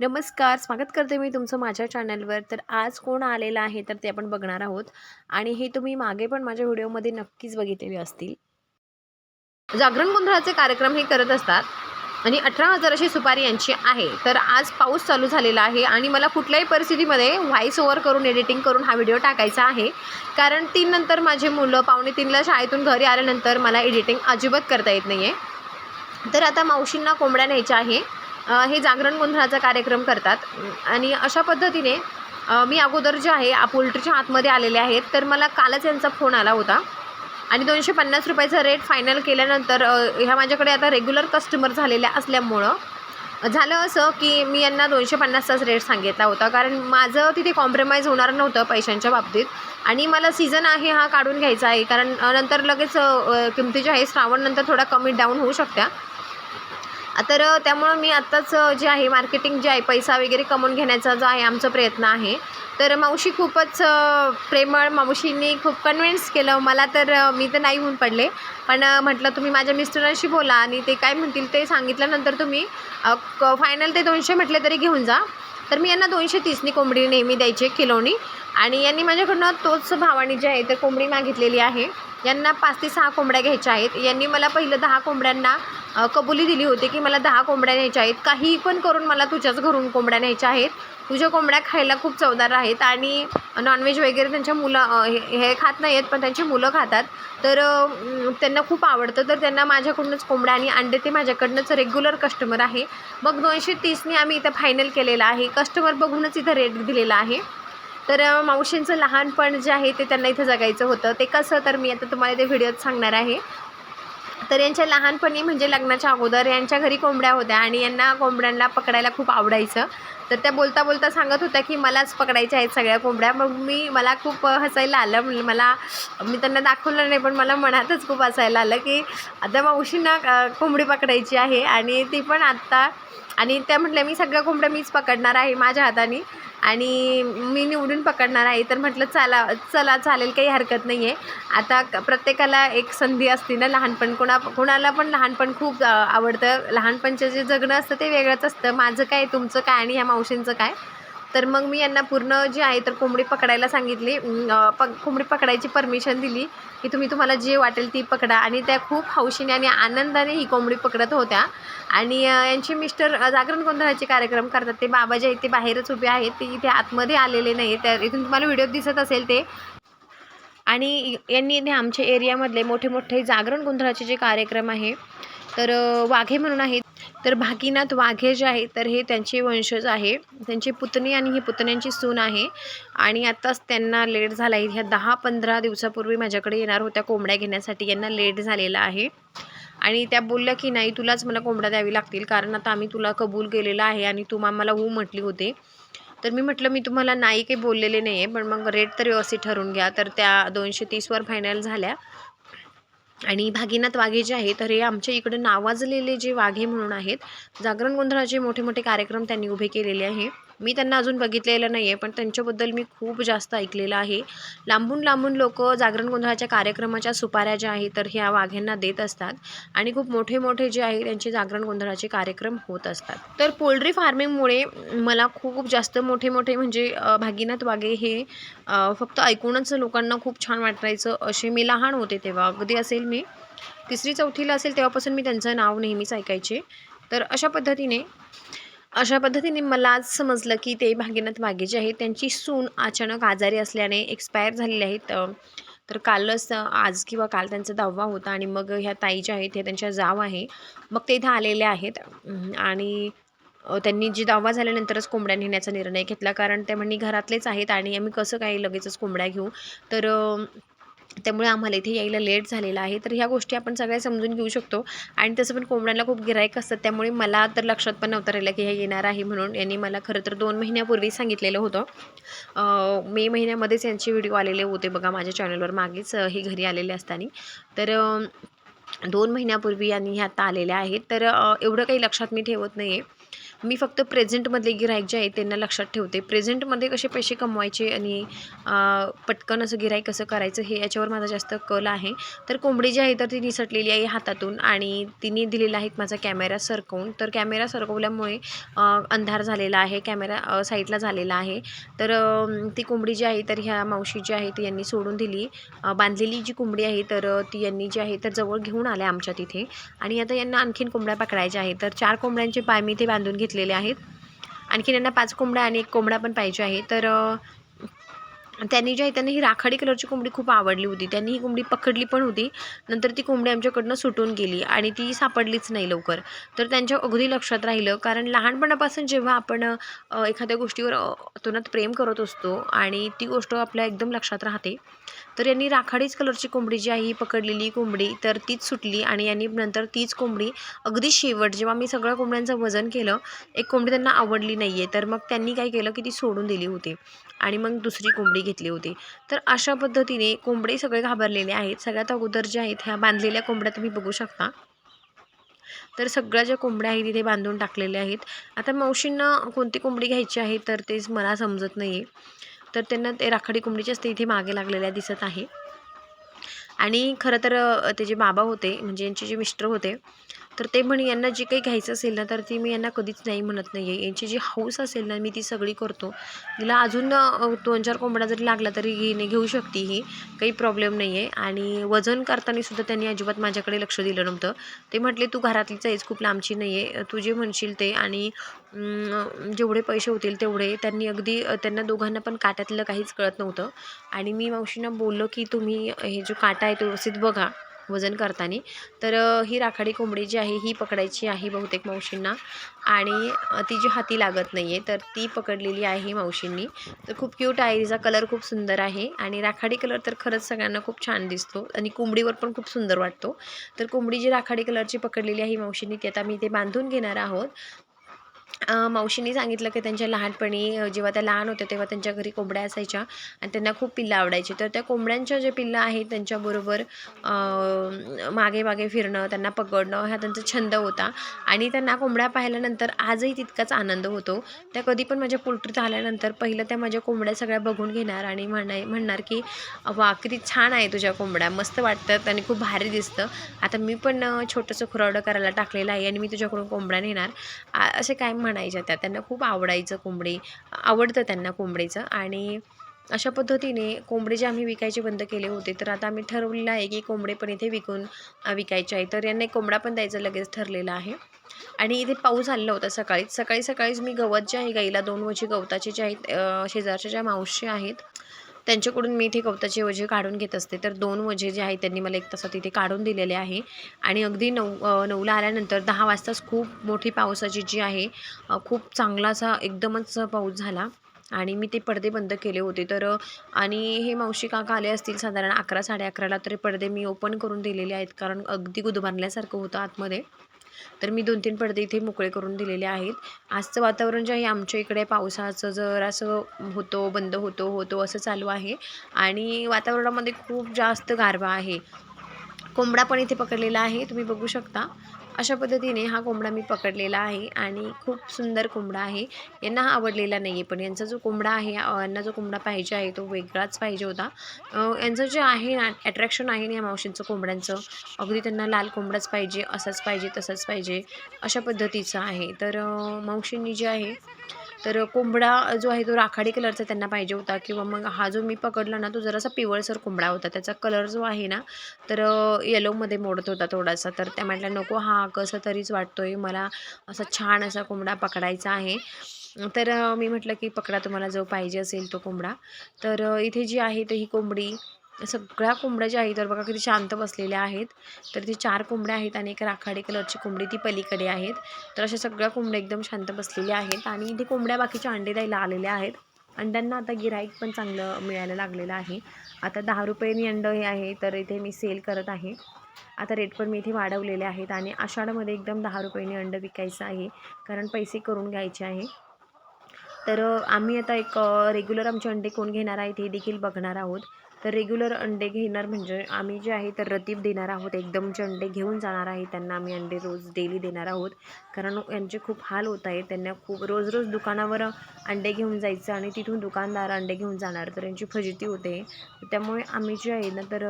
नमस्कार स्वागत करते मी तुमचं माझ्या चॅनलवर तर आज कोण आलेलं आहे तर ते आपण बघणार आहोत. आणि हे तुम्ही मागे पण माझ्या व्हिडिओमध्ये नक्कीच बघितलेले असतील. जागरण गोंधळाचे कार्यक्रम हे करत असतात. आणि अठरा हजाराची सुपारी यांची आहे. तर आज पाऊस चालू झालेला आहे आणि मला कुठल्याही परिस्थितीमध्ये व्हॉइस ओव्हर करून एडिटिंग करून हा व्हिडिओ टाकायचा आहे. कारण तीन नंतर माझे मुलं पावणे तीनला शाळेतून घरी आल्यानंतर मला एडिटिंग अजिबात करता येत नाही आहे तर आता मावशींना कोंबड्या न्यायच्या आहे. हे जागरण गोंधळाचा कार्यक्रम करतात. आणि अशा पद्धतीने मी अगोदर जे आहे पोल्ट्रीच्या आतमध्ये आलेले आहेत तर मला कालच यांचा फोन आला होता. आणि दोनशे पन्नास रुपयाचा रेट फायनल केल्यानंतर ह्या माझ्याकडे आता रेग्युलर कस्टमर झालेल्या असल्यामुळं झालं असं की मी यांना दोनशे पन्नासचाच रेट सांगितला होता. कारण माझं तिथे कॉम्प्रोमाइज होणार नव्हतं पैशांच्या बाबतीत. आणि मला सीझन आहे हा काढून घ्यायचा आहे. कारण नंतर लगेच किमती ज्या आहे श्रावण नंतर थोडा कमी डाऊन होऊ शकत्या. तर त्यामुळं मी आत्ताच जे आहे मार्केटिंग जे आहे पैसा वगैरे कमवून घेण्याचा जो आहे आमचा प्रयत्न आहे. तर मावशी खूपच प्रेमळ मावशींनी खूप कन्व्हिन्स केलं. मला तर मी तर नाही होऊन पडले. पण म्हटलं तुम्ही माझ्या मिस्टरांशी बोला आणि ते काय म्हणतील ते सांगितल्यानंतर तुम्ही फायनल ते दोनशे म्हटले तरी घेऊन जा. तर मी यांना दोनशे तीसनी कोंबडी नेहमी द्यायची किलोनी. आणि यांनी माझ्याकडनं तोच भावाने जे आहे ते कोंबडी मागितलेली आहे. यांना पाच ते सहा कोंबड्या घ्यायच्या आहेत. यांनी मला पहिलं दहा कोंबड्यांना कबुली दिली होती की मला दहा कोंबड्या न्यायच्या आहेत. काही पण करून मला तुझ्याच घरून कोंबड्या न्यायच्या आहेत. तुझ्या कोंबड्या खायला खूप चवदार आहेत आणि नॉनव्हेज वगैरे त्यांच्या मुलं हे हे खात नाही आहेत पण त्यांची मुलं खातात. तर त्यांना खूप आवडतं. तर त्यांना माझ्याकडूनच कोंबड्या आणि अंडे ते माझ्याकडनंच रेग्युलर कस्टमर आहे. मग दोनशे तीसने आम्ही इथं फायनल केलेलं आहे. कस्टमर बघूनच इथं रेट दिलेला आहे. तर मावशींचं लहानपण जे आहे ते त्यांना इथं जगायचं होतं. ते कसं? तर मी आता तुम्हाला ते व्हिडिओत सांगणार आहे. तर यांच्या लहानपणी म्हणजे लग्नाच्या अगोदर यांच्या घरी कोंबड्या होत्या आणि यांना कोंबड्यांना पकडायला खूप आवडायचं. तर त्या बोलता बोलता सांगत होत्या की मलाच पकडायच्या आहेत सगळ्या कोंबड्या. मग मी मला खूप हसायला आलं. म्हणजे मला मी त्यांना दाखवलं नाही पण मला मनातच खूप हसायला आलं की आता मावशींना कोंबडी पकडायची आहे आणि ती पण आत्ता आणि त्या म्हटल्या मी सगळ्या कोंबड्या मीच पकडणार आहे माझ्या हाताने. आणि मी निवडून पकडणार आहे. तर म्हटलं चला चला चालेल काही हरकत नाही आहे आता प्रत्येकाला एक संधी असते ना लहानपण कोणा कोणाला पण लहानपण खूप आवडतं. लहानपणचं जे जगणं असतं ते वेगळंच असतं. माझं काय तुमचं काय आणि ह्या मावशींचं काय? तर मग मी यांना पूर्ण जे आहे तर कोंबडी पकडायला सांगितली. प कोंबडी पकडायची परमिशन दिली की तुम्ही तुम्हाला जे वाटेल ती पकडा. आणि त्या खूप हौशीने आणि आनंदाने ही कोंबडी पकडत होत्या. आणि यांचे मिस्टर जागरण गोंधळाचे कार्यक्रम करतात. ते बाबा जे आहेत ते बाहेरच उभे आहेत. ते इथे आतमध्ये आलेले नाही त्या इथून तुम्हाला व्हिडिओ दिसत असेल ते. आणि यांनी इथे आमच्या एरियामधले मोठे मोठे जागरण गोंधळाचे जे कार्यक्रम आहे तर वाघे म्हणून आहेत. तर भागीनाथ वाघे जे आहे तर हे त्यांचे वंशज आहे. त्यांची पुतणी आणि ही पुतण्यांची सून आहे. आणि आत्ताच त्यांना लेट झाला आहे. ह्या दहा पंधरा दिवसापूर्वी माझ्याकडे येणार होत्या कोंबड्या घेण्यासाठी. यांना लेट झालेला आहे. आणि त्या बोलल्या की नाही तुलाच मला कोंबड्या द्यावी लागतील. कारण आता आम्ही तुला कबूल केलेलं आहे आणि तू आम्हाला हो म्हटली होते. तर मी म्हटलं मी तुम्हाला नाही काही बोललेले नाही आहे पण मग रेट तर व्यवस्थित ठरवून घ्या. तर त्या दोनशे तीसवर फायनल झाल्या. आणि भागीनाथ वाघे जे आहे तर हे आमच्या इकडे नावाजलेले जे वाघे म्हणून आहेत जागरण गोंधळाचे मोठे मोठे कार्यक्रम त्यांनी उभे केलेले आहे. मी त्यांना अजून बघितलेलं नाही आहे पण त्यांच्याबद्दल मी खूप जास्त ऐकलेलं आहे. लांबून लांबून लोक जागरण गोंधळाच्या कार्यक्रमाच्या सुपाऱ्या ज्या आहेत तर ह्या वाघ्यांना देत असतात. आणि खूप मोठे मोठे जे आहे त्यांचे जागरण गोंधळाचे कार्यक्रम होत असतात. तर पोल्ट्री फार्मिंगमुळे मला खूप जास्त मोठे मोठे म्हणजे भागीनाथ वाघे हे फक्त ऐकूनच लोकांना खूप छान वाटायचं असे मी लहान होते तेव्हा. अगदी असेल मी तिसरी चौथीला असेल तेव्हापासून मी त्यांचं नाव नेहमीच ऐकायचे. तर अशा पद्धतीने अशा पद्धतीने मला आज समजलं की ते भागीनाथ वाघे जे आहेत त्यांची सून अचानक आजारी असल्याने एक्सपायर झालेले आहेत. तर कालच आज किंवा काल त्यांचा दहावा होता आणि मग ह्या ताई ज्या आहेत हे त्यांच्या जाव आहे. मग ते इथं आलेले आहेत. आणि त्यांनी जी दावा झाल्यानंतरच कोंबड्या नेण्याचा निर्णय घेतला. कारण ते म्हणे घरातलेच आहेत आणि आम्ही कसं काही लगेचच कोंबड्या घेऊ? तर त्यामुळे आम्हाला इथे यायला लेट झालेला आहे. तर ह्या गोष्टी आपण सगळ्या समजून घेऊ शकतो. आणि तसं पण कोंबड्यांना खूप गिरायक असतात. त्यामुळे मला तर लक्षात पण नव्हतं राहिलं की हे येणार आहे म्हणून. यांनी मला खरं तर दोन महिन्यापूर्वी सांगितलेलं होतं. मे महिन्यामध्येच यांचे व्हिडिओ आलेले होते बघा माझ्या चॅनलवर मागेच हे घरी आलेले असताना. तर दोन महिन्यापूर्वी आणि ह्या आता आलेल्या आहेत. तर एवढं काही लक्षात मी ठेवत नाही आहे मी फक्त प्रेझेंटमधले गिराईक जे आहे त्यांना लक्षात ठेवते. प्रेझेंटमध्ये कसे पैसे कमवायचे आणि पटकन असं गिराईक कसं करायचं हे याच्यावर माझा जास्त कल आहे. तर कोंबडी जी आहे तर ती निसटलेली आहे हातातून आणि तिने दिलेला आहे माझा कॅमेरा सरकवून. तर कॅमेरा सरकवल्यामुळे अंधार झालेला आहे कॅमेरा साईडला झालेला आहे. तर ती कोंबडी जी आहे तर ह्या मावशी जी आहे ती यांनी सोडून दिली. बांधलेली जी कोंबडी आहे तर ती यांनी जी आहे तर जवळ घेऊन आल्या आमच्या तिथे. आणि आता यांना आणखीन कोंबड्या पकडायच्या आहेत. तर चार कोंबड्यांचे पाय मी ते बांधून घेतलेले आहेत. आणखीन यांना पाच कोंबड्या आणि एक कोंबडा पण पाहिजे आहे. तर त्यांनी जी आहे त्यांना ही राखाडी कलरची कोंबडी खूप आवडली होती. त्यांनी ही कोंबडी पकडली पण होती. नंतर ती कोंबडी आमच्याकडनं सुटून गेली आणि ती सापडलीच नाही लवकर. तर त्यांच्या अगदी लक्षात राहिलं. कारण लहानपणापासून जेव्हा आपण एखाद्या गोष्टीवर अतोनात प्रेम करत असतो आणि ती गोष्ट आपल्या एकदम लक्षात राहते तर यांनी राखाडीच कलरची कोंबडी जी आहे ही पकडलेली कोंबडी तर तीच सुटली आणि यांनी नंतर तीच कोंबडी अगदी शेवट जेव्हा मी सगळ्या कोंबड्यांचं वजन केलं एक कोंबडी त्यांना आवडली नाही आहे तर मग त्यांनी काय केलं की ती सोडून दिली होती. आणि मग दुसरी कोंबडी घेतली होती. तर अशा पद्धतीने कोंबडे सगळे घाबरलेले आहेत. सगळ्यात अगोदर जे आहेत ह्या बांधलेल्या कोंबड्या तुम्ही बघू शकता. तर सगळ्या ज्या कोंबड्या आहेत तिथे बांधून टाकलेल्या आहेत. आता मावशींना कोणती कोंबडी घ्यायची आहे तर तेच मला समजत नाही आहे तर त्यांना ते राखाडी कोंबडीच्याच ते इथे मागे लागलेल्या दिसत आहे. आणि खरं तर ते जे बाबा होते म्हणजे यांचे जे मिस्टर होते तर ते म्हणे यांना जे काही घ्यायचं असेल ना तर ती मी यांना कधीच नाही म्हणत नाही आहे यांची जी हौस असेल ना मी ती सगळी करतो. तिला अजून दोन चार कोंबडा जरी लागला तरी घेणे घेऊ शकते ही. काही प्रॉब्लेम नाही आहे आणि वजन करताना सुद्धा त्यांनी अजिबात माझ्याकडे लक्ष दिलं नव्हतं. ते म्हटले तू घरातलीच आहेस खूप लांबची नाही आहे तू जे म्हणशील ते आणि जेवढे पैसे होतील तेवढे. त्यांनी अगदी त्यांना दोघांना पण काट्यातलं काहीच कळत नव्हतं. आणि मी मावशींना बोललो की तुम्ही हे जो काटा आहे तो व्यवस्थित बघा. वजन करताना. तर ही राखाडी कोंबडी जी आहे ही पकडायची आहे बहुतेक मावशींना. आणि ती जी हाती लागत नाही आहे तर ती पकडलेली आहे मावशींनी. तर खूप क्यूट आहे तिचा कलर खूप सुंदर आहे. आणि राखाडी कलर तर खरंच सगळ्यांना खूप छान दिसतो. आणि कोंबडीवर पण खूप सुंदर वाटतो. तर कोंबडी जी राखाडी कलरची पकडलेली आहे मावशींनी ती आता मी ते बांधून घेणार आहोत. मावशींनी सांगितलं की त्यांच्या लहानपणी जेव्हा त्या लहान होत्या तेव्हा त्यांच्या घरी कोंबड्या असायच्या आणि त्यांना खूप पिल्लं आवडायची. तर त्या कोंबड्यांच्या ज्या पिल्लं आहेत त्यांच्याबरोबर मागे मागे फिरणं त्यांना पकडणं हा त्यांचा छंद होता. आणि त्यांना कोंबड्या पाहिल्यानंतर आजही तितकाच आनंद होतो. त्या कधी पण माझ्या पोल्ट्रीत आल्यानंतर पहिलं त्या माझ्या कोंबड्या सगळ्या बघून घेणार आणि म्हणाय म्हणणार की वा किती छान आहे तुझ्या कोंबड्या मस्त वाटतात आणि खूप भारी दिसतं. आता मी पण छोटंसं खुरावडं करायला टाकलेलं आहे आणि मी तुझ्याकडून कोंबड्या नेणार. असे काय म्हणायच्या त्या. त्यांना खूप आवडायचं कोंबडी. आवडतं त्यांना कोंबडीचं. आणि अशा पद्धतीने कोंबडे जे आम्ही विकायचे बंद केले होते तर आता आम्ही ठरवलेलं आहे की कोंबडे पण इथे विकून विकायचे आहे. तर यांना एक कोंबडा पण द्यायचं लगेच ठरलेलं आहे. आणि इथे पाऊस आलेला होता सकाळीच. सकाळी सकाळीच मी गवत जे आहे गाईला दोन वजी गवताचे जे आहेत शेजारच्या ज्या मावशी आहेत त्यांच्याकडून मी इथे गवताचे वजे काढून घेत असते. तर दोन वजे जे आहेत त्यांनी मला एक तासात इथे काढून दिलेले आहे. आणि अगदी नऊ नऊला आल्यानंतर दहा वाजताच खूप मोठी पावसाची जी आहे खूप चांगला असा एकदमच पाऊस झाला. आणि मी ते पडदे बंद केले होते. तर आणि हे मावशी काका आले असतील साधारण अकरा साडे अकराला तरी पडदे मी ओपन करून दिलेले आहेत. कारण अगदी गुदमारल्यासारखं होतं आतमध्ये. तर मी दोन तीन पडदे इथे मोकळे करून दिलेले आहेत. आजचं वातावरण जे आहे आमच्या इकडे पावसाचं जर असं होतो बंद होतो होतो असं चालू आहे. आणि वातावरणामध्ये खूप जास्त गारवा आहे. कोंबडा पण इथे पकडलेला आहे तुम्ही बघू शकता. अशा पद्धतीने हा कोंबडा मी पकडलेला आहे आणि खूप सुंदर कोंबडा आहे. यांना हा आवडलेला नाही आहे पण यांचा जो कोंबडा आहे यांना जो कोंबडा पाहिजे आहे तो वेगळाच पाहिजे होता. यांचं जे आहे ना अट्रॅक्शन आहे ना या मावशींचं कोंबड्यांचं अगदी त्यांना लाल कोंबडाच पाहिजे असाच पाहिजे तसंच पाहिजे अशा पद्धतीचं आहे. तर मावशींनी जे आहे तर कोंबडा जो आहे तो राखाडी कलरचा त्यांना पाहिजे होता किंवा मग हा जो मी पकडला ना तो जरासा पिवळसर कोंबडा होता. त्याचा कलर जो आहे ना तर येलोमध्ये मोडत होता थोडासा. तर त्या म्हटल्या नको हा कसं तरीच वाटतोय. मला असा छान असा कोंबडा पकडायचा आहे. तर मी म्हटलं की पकडा तुम्हाला जो पाहिजे असेल तो कोंबडा. तर इथे जी आहे तर ही कोंबडी सगळ्या कोंबड्या ज्या आहेत तर बघा किती शांत बसलेल्या आहेत. तर ती चार कोंबड्या आहेत आणि एक राखाडी कलरची कोंबडी ती पलीकडे आहेत. तर अशा सगळ्या कोंबड्या एकदम शांत बसलेल्या आहेत आणि इथे कोंबड्या बाकीच्या अंडे द्यायला आलेल्या आहेत. अंड्यांना आता गिराईक पण चांगलं मिळायला लागलेलं आहे. आता दहा रुपयांनी अंड हे आहे तर इथे मी सेल करत आहे. आता रेट पण मी इथे वाढवलेले आहेत आणि आषाढामध्ये एकदम दहा रुपयांनी अंड विकायचं आहे कारण पैसे करून घ्यायचे आहे. तर आम्ही आता एक रेग्युलर आमचे अंडे कोण घेणार आहेत हे देखील बघणार आहोत. तर रेग्युलर अंडे घेणार म्हणजे आम्ही जे आहे तर रतीब देणार आहोत. एकदमचे अंडे घेऊन जाणार आहे त्यांना आम्ही अंडे रोज डेली देणार आहोत. कारण यांचे खूप हाल होत आहेत. त्यांना खूप रोज रोज दुकानावर अंडे घेऊन जायचं आणि तिथून दुकानदार अंडे घेऊन जाणार. तर यांची फजिती होते. त्यामुळे आम्ही जे आहे ना तर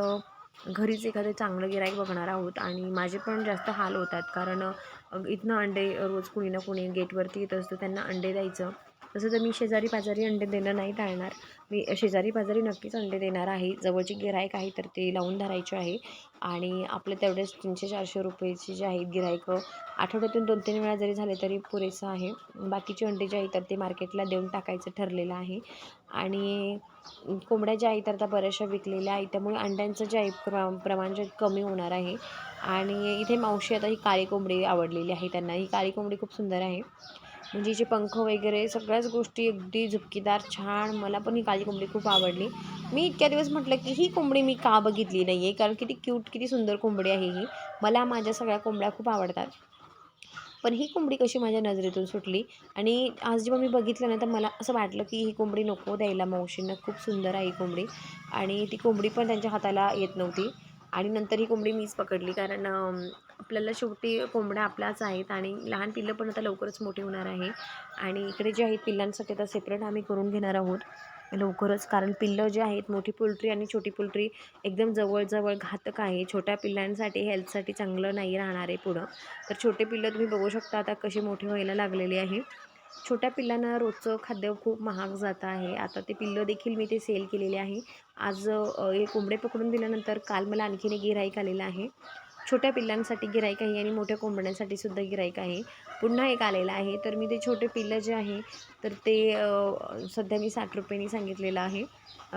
घरीच एखादं चांगलं गिराईक बघणार आहोत. आणि माझे पण जास्त हाल होतात. कारण इथनं अंडे रोज कुणी ना कुणी गेटवरती येत असतं. त्यांना अंडे द्यायचं. तसं तर मी शेजारी पाजारी अंडे देणं नाही टाळणार. मी शेजारी पाजारी नक्कीच अंडे देणार आहे. जवळची गिराईक आहे तर ते लावून धरायचे आहे. आणि आपले तेवढेच तीनशे चारशे रुपयेची जे आहेत गिराईक आठवड्यातून दोन तीन वेळा जरी झाले तरी पुरेसं आहे. बाकीचे अंडे जे आहेत तर ते मार्केटला देऊन टाकायचं ठरलेलं आहे. आणि कोंबड्या ज्या आहेत तर त्या बऱ्याचशा विकलेल्या आहेत. त्यामुळे अंड्यांचं जे आहे प्रमा प्रमाण जे कमी होणार आहे. आणि इथे मावशी आता ही काळी कोंबडी आवडलेली आहे त्यांना. ही काळी कोंबडी खूप सुंदर आहे. म्हणजे हिचे पंख वगैरे सगळ्याच गोष्टी अगदी झुपकीदार छान. मला पण ही काळी कोंबडी खूप आवडली. मी इतक्या दिवस म्हटलं की ही कोंबडी मी का बघितली नाही आहे कारण किती क्यूट किती सुंदर कोंबडी आहे ही. मला माझ्या सगळ्या कोंबड्या खूप आवडतात. पण ही कोंबडी कशी माझ्या नजरेतून सुटली आणि आज जेव्हा मी बघितलं ना तर मला असं वाटलं की ही कोंबडी नको द्यायला मावशींना. खूप सुंदर आहे ही कोंबडी. आणि ती कोंबडी पण त्यांच्या हाताला येत नव्हती. आणि नंतर ही कोंबडी मीच पकडली. कारण आपल्याला शेवटी कोंबड्या आपल्याच आहेत आणि लहान पिल्लं पण आता लवकरच मोठी होणार आहे. आणि इकडे जे आहेत पिल्लांसाठी आता सेपरेट आम्ही करून घेणार आहोत. लवकरच कारण पिल्लं जे आहेत मोठी पोल्ट्री आणि छोटी पोल्ट्री एकदम जवळजवळ घातक आहे. छोट्या पिल्लांसाठी हेल्थसाठी चांगलं नाही राहणार आहे पुढं. तर छोटे पिल्लं तुम्ही बघू शकता आता कशी मोठी व्हायला लागलेली आहे. छोट्या पिल्लांना रोजचं खाद्य खूप महाग जातं आहे. आता ते पिल्लं देखील मी ते सेल केलेले आहे. आज हे कोंबडे पकडून दिल्यानंतर काल मला आणखीन एक गिराईक आलेलं आहे. छोट्या पिल्लांसाठी गिराईक आहे आणि मोठ्या कोंबड्यांसाठी सुद्धा गिराईक आहे. पुन्हा एक आलेलं आहे. तर मी ते छोटे पिल्लं जे आहे तर ते सध्या मी साठ रुपयांनी सांगितलेलं आहे.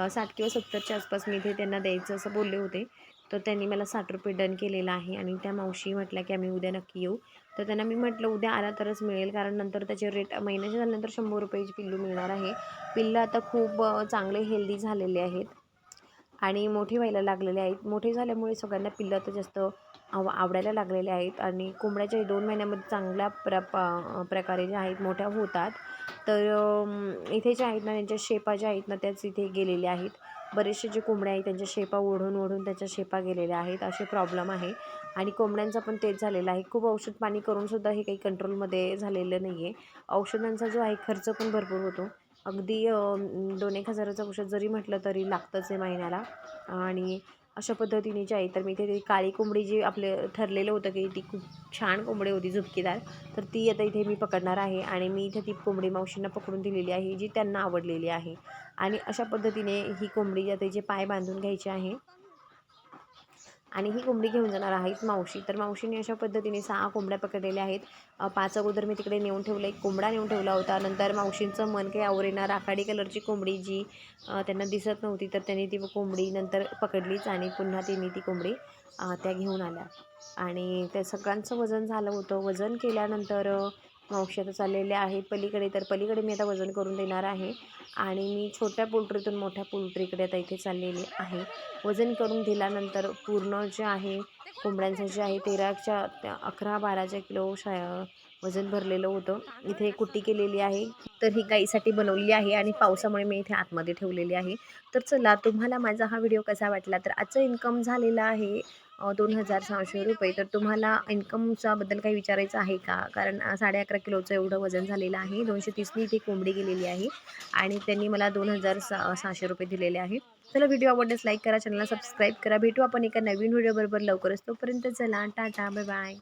साठ किंवा सत्तरच्या आसपास मी इथे त्यांना द्यायचं असं बोलले होते. तर त्यांनी मला साठ रुपये डन केलेलं आहे आणि त्या मावशी म्हटल्या की आम्ही उद्या नक्की येऊ. तर त्यांना मी म्हटलं उद्या आला तरच मिळेल कारण नंतर त्याचे रेट महिन्याचे झाल्यानंतर शंभर रुपयाची पिल्लू मिळणार आहे. पिल्लं आता खूप चांगले हेल्दी झालेले आहेत आणि मोठे व्हायला लागलेले आहेत. मोठे झाल्यामुळे सगळ्यांना पिल्लं आता जास्त आव आवडायला लागलेले आहेत आणि कोंबड्याच्या दोन महिन्यामध्ये चांगल्या प्र प- प्रकारे ज्या आहेत मोठ्या होतात. तर इथे ज्या आहेत ना त्यांच्या शेपा ज्या आहेत ना त्याच इथे गेलेल्या आहेत. बरेचसे जे कोंबड्या आहेत त्यांच्या शेपा ओढून ओढून त्याच्या शेपा गेलेल्या आहेत. असे प्रॉब्लेम आहे. आणि कोंबड्यांचा पण तेच झालेला आहे. खूप औषध पाणी करूनसुद्धा हे काही कंट्रोलमध्ये झालेलं नाही आहे औषधांचा जो आहे खर्च पण भरपूर होतो. अगदी दोन एक हजाराचं औषध जरी म्हटलं तरी लागतंच आहे महिन्याला. आणि अशा पद्धतीने जे आहे तर मी इथे काळी कोंबडी जी आपले ठरलेलं होतं की ती खूप छान कोंबडी होती झुपकीदार तर ती आता इथे मी पकडणार आहे आणि मी इथे ती कोंबडी मावशींना पकडून दिलेली आहे जी त्यांना आवडलेली आहे. आणि अशा पद्धतीने ही कोंबडी आता जे पाय बांधून घ्यायचे आहे. आणि ही कोंबडी घेऊन जाणार आहेत मावशी. तर मावशीने अशा पद्धतीने सहा कोंबड्या पकडलेल्या आहेत. पाच अगोदर मी तिकडे नेऊन ठेवलं एक कोंबडा नेऊन ठेवला होता. नंतर मावशींचं मन काही आवरेना राखाडी कलरची कोंबडी जी त्यांना दिसत नव्हती तर त्यांनी ती कोंबडी नंतर पकडलीच आणि पुन्हा तिने ती कोंबडी त्या घेऊन आल्या. आणि त्या सगळ्यांचं वजन झालं होतं. वजन केल्यानंतर अ, चाललेले आहे. पलीकडे तर पलीकडे मी आता वजन करून देणार आहे. आणि मी छोट्या पोल्ट्रीतून मोठ्या पोल्ट्रीकडे आता इथे चाललेली आहे. वजन करून दिल्यानंतर पूर्ण जे आहे कोंबड्यांचं जे आहे तेराच्या अकरा बाराच्या किलो शा वजन भरलेलं होतं. इथे कुट्टी केलेली आहे. तर ही गाईसाठी बनवलेली आहे आणि पावसामुळे मी इथे आतमध्ये ठेवलेली आहे. तर चला तुम्हाला माझा हा व्हिडिओ कसा वाटला? तर आजचं इन्कम झालेला आहे. दोन हजार सहाशे रुपये. तर तुम्हाला इन्कमचा बद्दल काही विचारायचं आहे का? कारण साडे अकरा किलोचं एवढं वजन झालेलं आहे. दोनशे तीसनी इथे कोंबडी गेलेली आहे. आणि त्यांनी मला दोन हजार सा सहाशे रुपये दिलेले आहे. चला व्हिडिओ आवडल्यास लाईक करा चॅनलला सबस्क्राईब करा. भेटू आपण एका नवीन व्हिडिओबरोबर लवकरच. तोपर्यंत चला टाटा बाय बाय